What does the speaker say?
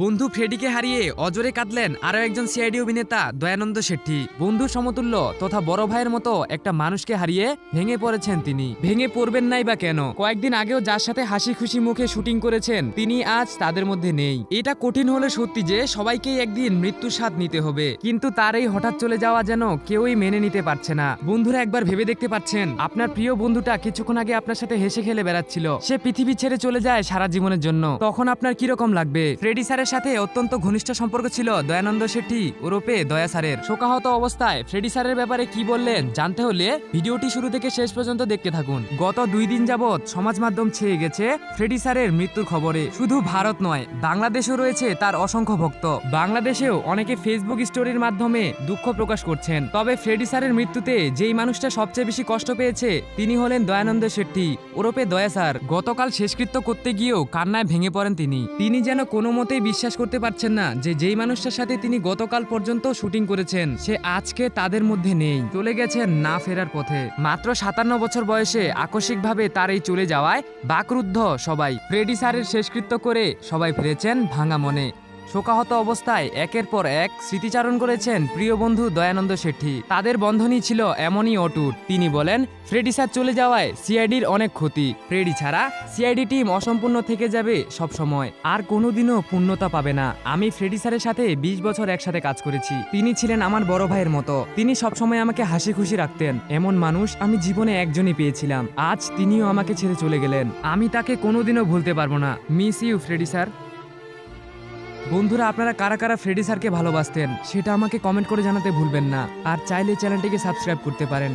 বন্ধু ফ্রেডিকে হারিয়ে অজরে কাঁদলেন আরও একজন সিআইডি অভিনেতা দয়ানন্দ শেট্টি। বন্ধু সমতুল্য তথা বড় ভাইয়ের মতো একটা মানুষকে হারিয়ে ভেঙে পড়েছেন তিনি। ভেঙে পড়বেন নাই বা কেন? কয়েকদিন আগেও যার সাথে হাসি খুশি মুখে শুটিং করেছেন, তিনি আজ তাদের মধ্যে নেই। এটা কঠিন হলে সত্যি যে, সবাইকেই একদিন মৃত্যুর স্বাদ নিতে হবে। কিন্তু তার এই হঠাৎ চলে যাওয়া যেন কেউই মেনে নিতে পারছে না। বন্ধুরা একবার ভেবে দেখতে পাচ্ছেন, আপনার প্রিয় বন্ধুটা কিছুক্ষণ আগে আপনার সাথে হেসে খেলে বেড়াচ্ছিল। সে পৃথিবী ছেড়ে চলে যায় সারা জীবনের জন্য। তখন আপনার কীরকম লাগবে? ফ্রেডি স্যারের সাথে অত্যন্ত ঘনিষ্ঠ সম্পর্ক ছিল দয়ানন্দ শেট্টি ওরপে দয়া স্যারের। শোকাহত অবস্থায় ফ্রেডি স্যারের ব্যাপারে কি বললেন জানতে হলে ভিডিওটি শুরু থেকে শেষ পর্যন্ত দেখতে থাকুন। গত দুই দিন যাবৎ সমাজ মাধ্যম ছেয়ে গেছে ফ্রেডি স্যারের মৃত্যুর খবরে। শুধু ভারত নয়, বাংলাদেশও রয়েছে তার অসংখ্য ভক্ত। বাংলাদেশেও অনেকে ফেসবুক স্টোরির মাধ্যমে দুঃখ প্রকাশ করছেন। তবে ফ্রেডি স্যারের মৃত্যুতে যেই মানুষটা সবচেয়ে বেশি কষ্ট পেয়েছে, তিনি হলেন দয়ানন্দ শেট্টি ওরপে দয়া স্যার। গতকাল শেষকৃত্য করতে গিয়েও কান্নায় ভেঙে পড়েন তিনি। তিনি যেন কোনো মতেই বিশ্বাস করতে পারছেন না যে যেই মানুষটার সাথে তিনি গতকাল পর্যন্ত শুটিং করেছেন, সে আজকে তাদের মধ্যে নেই। চলে গেছেন না ফেরার পথে। মাত্র সাতান্ন বছর বয়সে আকস্মিকভাবে তার এই চলে যাওয়ায় বাকরুদ্ধ সবাই। ফ্রেডি স্যারের শেষকৃত্য করে সবাই ফিরেছেন ভাঙা মনে। শোকাহত অবস্থায় একের পর এক স্মৃতিচারণ করেছেন প্রিয় বন্ধু দয়ানন্দ শেঠি। তাদের বন্ধনই ছিল এমনই অটুট। তিনি বলেন, ফ্রেডি স্যার চলে যাওয়ায় সিআইডির অনেক ক্ষতি। ফ্রেডি ছাড়া সিআইডি টিম অসম্পূর্ণ থেকে যাবে সব সময় আর কোনোদিনও পূর্ণতা পাবে না। আমি ফ্রেডি স্যারের সাথে বিশ বছর একসাথে কাজ করেছি। তিনি ছিলেন আমার বড় ভাইয়ের মতো। তিনি সবসময় আমাকে হাসি খুশি রাখতেন। এমন মানুষ আমি জীবনে একজনই পেয়েছিলাম। আজ তিনিও আমাকে ছেড়ে চলে গেলেন। আমি তাকে কোনোদিনও ভুলতে পারব না। Miss you, Freddie sir. বন্ধুরা, আপনারা কারা কারা ফ্রেডি স্যারকে ভালোবাসতেন, সেটা আমাকে কমেন্ট করে জানাতে ভুলবেন না। আর চাইলে চ্যানেলটিকে সাবস্ক্রাইব করতে পারেন।